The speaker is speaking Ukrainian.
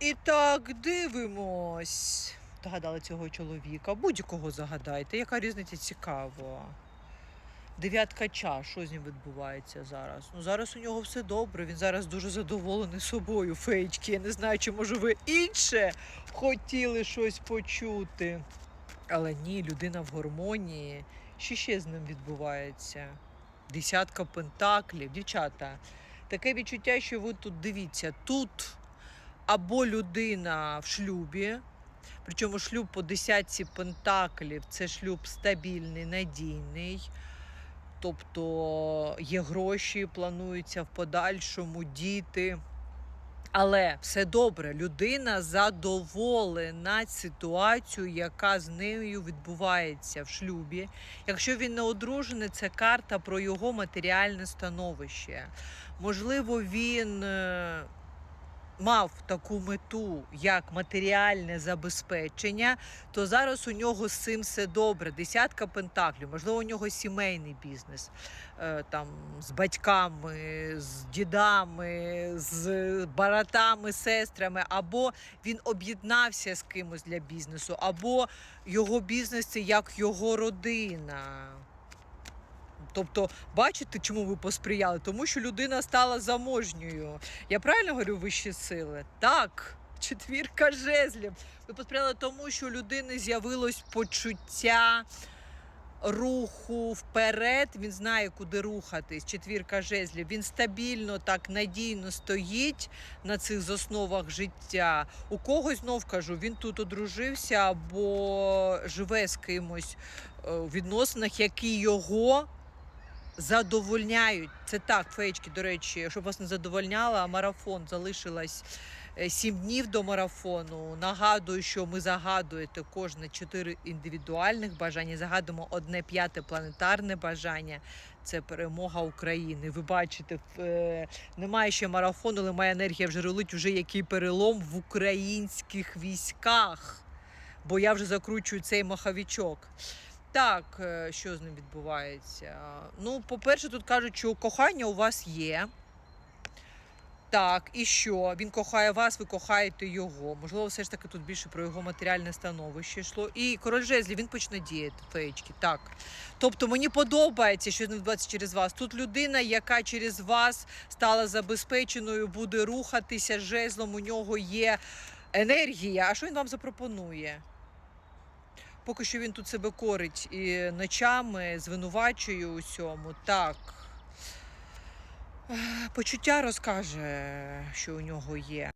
І так, дивимось. Догадали цього чоловіка. Будь-кого загадайте. Яка різниця цікаво? Дев'ятка чаш, що з ним відбувається зараз? Ну зараз у нього все добре. Він зараз дуже задоволений собою. Феєчки. Я не знаю, чи може ви інше хотіли щось почути. Але ні, людина в гармонії. Що ще з ним відбувається? Десятка пентаклів. Дівчата, таке відчуття, що ви тут дивіться, тут або людина в шлюбі, причому шлюб по десятці пентаклів це шлюб стабільний, надійний. Тобто є гроші, плануються в подальшому діти. Але все добре, людина задоволена ситуацією, яка з нею відбувається в шлюбі. Якщо він не одружений, це карта про його матеріальне становище. Можливо, він е, мав таку мету, як матеріальне забезпечення, то зараз у нього з цим все добре. Десятка пентаклів, можливо, у нього сімейний бізнес е, там з батьками, з дідами, з братами, сестрами, або він об'єднався з кимось для бізнесу, або його бізнес це як його родина. Тобто, бачите, чому ви посприяли? Тому що людина стала заможньою. Я правильно говорю вищі сили? Так. Четвірка жезлів. Ви посприяли тому, що у людини з'явилось почуття руху вперед. Він знає, куди рухатись. Четвірка жезлів. Він стабільно, так надійно стоїть на цих засновах життя. У когось знов кажу, він тут одружився або живе з кимось е, у відносинах, які його задовольняють. Це так, феєчки, до речі, щоб вас не задовольняло, марафон залишилось е, сім днів до марафону. Нагадую, що ми загадуєте кожне чотири індивідуальних бажання. Загадуємо одне п'яте планетарне бажання. Це перемога України. Ви бачите, е, немає ще марафону, але моя енергія вже рулить, вже який перелом в українських військах. Бо я вже закручую цей маховичок. Так, е, що з ним відбувається? Ну, по-перше, тут кажуть, що кохання у вас є. Так, і що? Він кохає вас, ви кохаєте його. Можливо, все ж таки тут більше про його матеріальне становище йшло. І король жезлів, він почне діяти, феєчки. Так. Тобто мені подобається, що не відбувається через вас. Тут людина, яка через вас стала забезпеченою, буде рухатися жезлом, у нього є енергія. А що він вам запропонує? Поки що він тут себе корить і ночами звинувачує усьому. Так. Почуття розкаже, що у нього є.